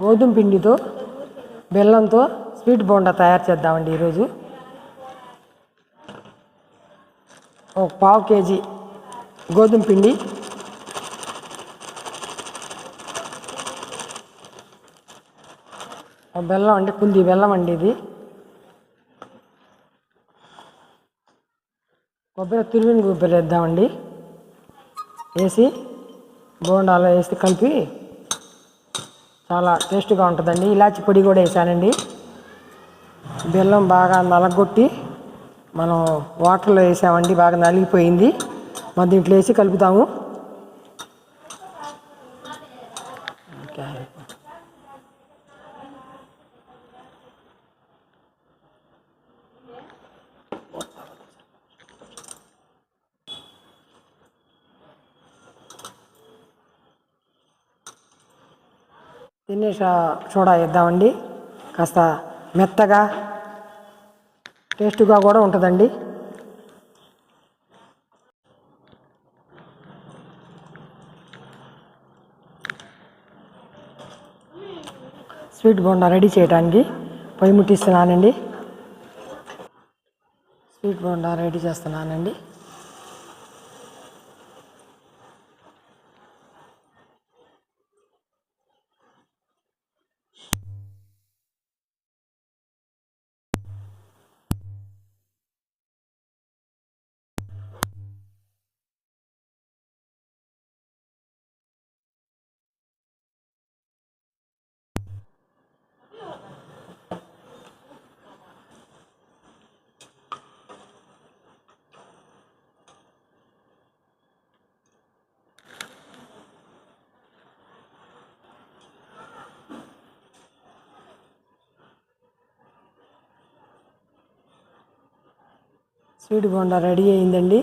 గోధుమ పిండితో బెల్లంతో స్వీట్ బోండా తయారు చేద్దామండి ఈరోజు. ఒక పావు కేజీ గోధుమ పిండి. బెల్లం అండి కుంది బెల్లం అండి ఇది. కొబ్బరి తురిమిన కొబ్బరి వేద్దామండి. వేసి బోండాలో వేసి కలిపి చాలా టేస్ట్గా ఉంటుందండి. ఇలాచి పొడి కూడా వేసానండి. బెల్లం బాగా నలగొట్టి మనం వాటర్లో వేసామండి బాగా నలిగిపోయింది. మరి దీంట్లో వేసి కలుపుతాము. తినే సోడా వేద్దామండి. కాస్త మెత్తగా టేస్ట్గా కూడా ఉంటుందండి. స్వీట్ బోండా రెడీ చేయడానికి పొయ్యి ముట్టిస్తున్నానండి. స్వీట్ బోండా రెడీ చేస్తున్నానండి. స్వీట్ బోండా రెడీ అయిందండి.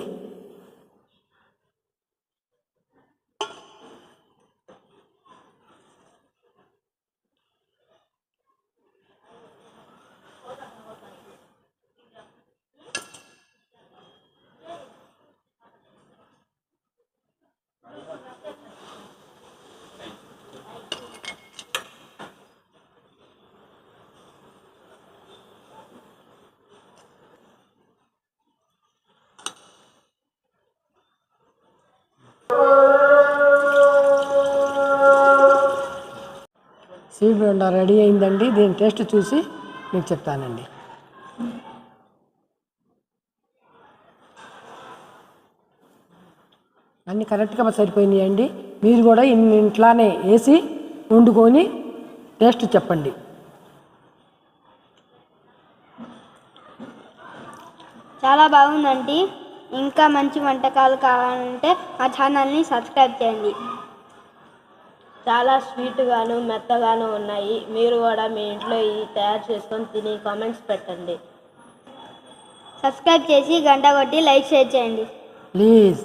స్వీట్ రెడీ అయిందండి. దీని టేస్ట్ చూసి మీకు చెప్తానండి. అన్నీ కరెక్ట్గా సరిపోయినాయండి. మీరు కూడా ఇన్ని ఇంట్లానే వేసి వండుకొని టేస్ట్ చెప్పండి. చాలా బాగుందండి. ఇంకా మంచి వంటకాలు కావాలంటే మా ఛానల్ని సబ్స్క్రైబ్ చేయండి. చాలా స్వీట్గాను మెత్తగాను ఉన్నాయి. మీరు కూడా మీ ఇంట్లో ఇది తయారు చేసుకొని తిని కామెంట్స్ పెట్టండి. సబ్స్క్రైబ్ చేసి గంట కొట్టి లైక్ షేర్ చేయండి. ప్లీజ్.